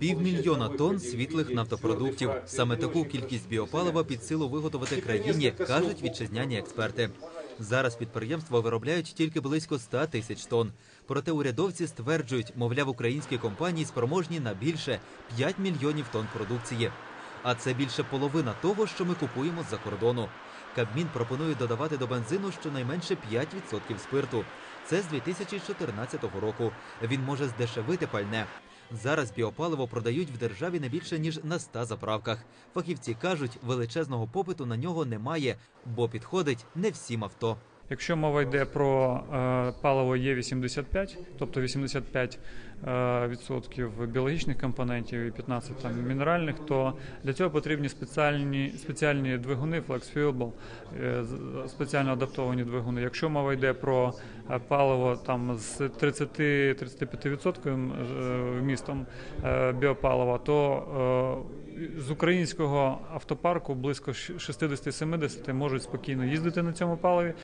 Півмільйона тонн світлих нафтопродуктів. Саме таку кількість біопалива під силу виготовити країні, кажуть вітчизняні експерти. Зараз підприємства виробляють тільки близько 100 тисяч тонн. Проте урядовці стверджують, мовляв, українські компанії спроможні на більше 5 мільйонів тонн продукції. А це більше половина того, що ми купуємо з-за кордону. Кабмін пропонує додавати до бензину щонайменше 5% спирту. Це з 2014 року. Він може здешевити пальне. Зараз біопаливо продають в державі не більше ніж на 100 заправках. Фахівці кажуть, величезного попиту на нього немає, бо підходить не всім авто. Якщо мова йде про е, паливо Є85, тобто 85 е, відсотків біологічних компонентів і 15 там мінеральних, то для цього потрібні спеціальні спеціальні двигуни Flex Fuel, е, спеціально адаптовані двигуни. Якщо мова йде про паливо там з 30-35% е, вмістом біопалива, то з українського автопарку близько 60-70 можуть спокійно їздити на цьому паливі.